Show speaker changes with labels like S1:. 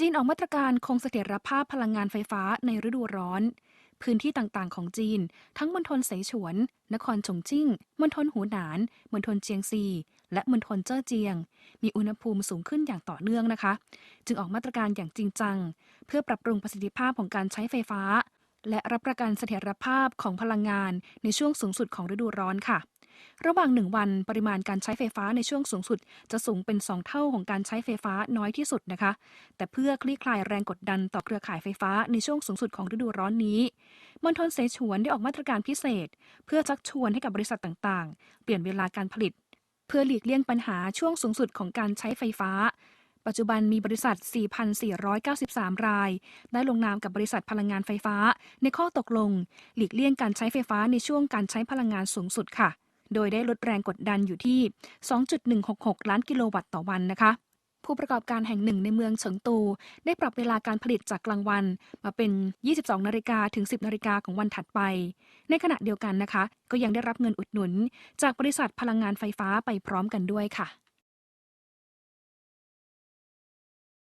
S1: จีนออกมาตรการคงเสถียรภาพพลังงานไฟฟ้าในฤดูร้อน พื้นที่ต่างๆ ของจีน ทั้งมณฑลเสฉวน นครฉงจิ้งมณฑลหูหนานมณฑลเจียงซี และมณฑลเจ้อเจียง มีอุณหภูมิสูงขึ้นอย่างต่อเนื่องนะคะ จึงออกมาตรการอย่างจริงจัง เพื่อปรับปรุงประสิทธิภาพของการใช้ไฟฟ้า และรับประกันเสถียรภาพของพลังงานในช่วงสูงสุดของฤดูร้อนค่ะ ระหว่างหนึ่งวันปริมาณการใช้ไฟฟ้าในช่วงสูงสุด จะสูงเป็น 2 เท่าของการใช้ไฟฟ้าน้อยที่สุดนะคะ แต่เพื่อคลี่คลายแรงกดดันต่อเครือข่ายไฟฟ้าในช่วงสูงสุดของฤดูร้อนนี้มณฑลเสฉวนได้ออกมาตรการพิเศษ เพื่อชักชวนให้กับบริษัทต่างๆ เปลี่ยนเวลาการผลิต เพื่อหลีกเลี่ยงปัญหาช่วงสูงสุดของการใช้ไฟฟ้าปัจจุบันมีบริษัท 4,493 ราย ได้ลงนามกับบริษัทพลังงานไฟฟ้า ในข้อตกลง หลีกเลี่ยงการใช้ไฟฟ้าในช่วงการใช้พลังงานสูงสุดค่ะ โดยได้ลดแรงกดดันอยู่ที่ 2.166 ล้านกิโลวัตต์ต่อวันนะคะ ผู้ประกอบการแห่งหนึ่งในเมืองเฉิงตู ได้ปรับเวลาการผลิตจากกลางวัน มาเป็น 22 นาฬิกาถึง 10 นาฬิกาของวันถัดไป ในขณะเดียวกันนะคะ ก็ยังได้รับเงินอุดหนุน จากบริษัทพลังงานไฟฟ้าไปพร้อมกันด้วยค่ะ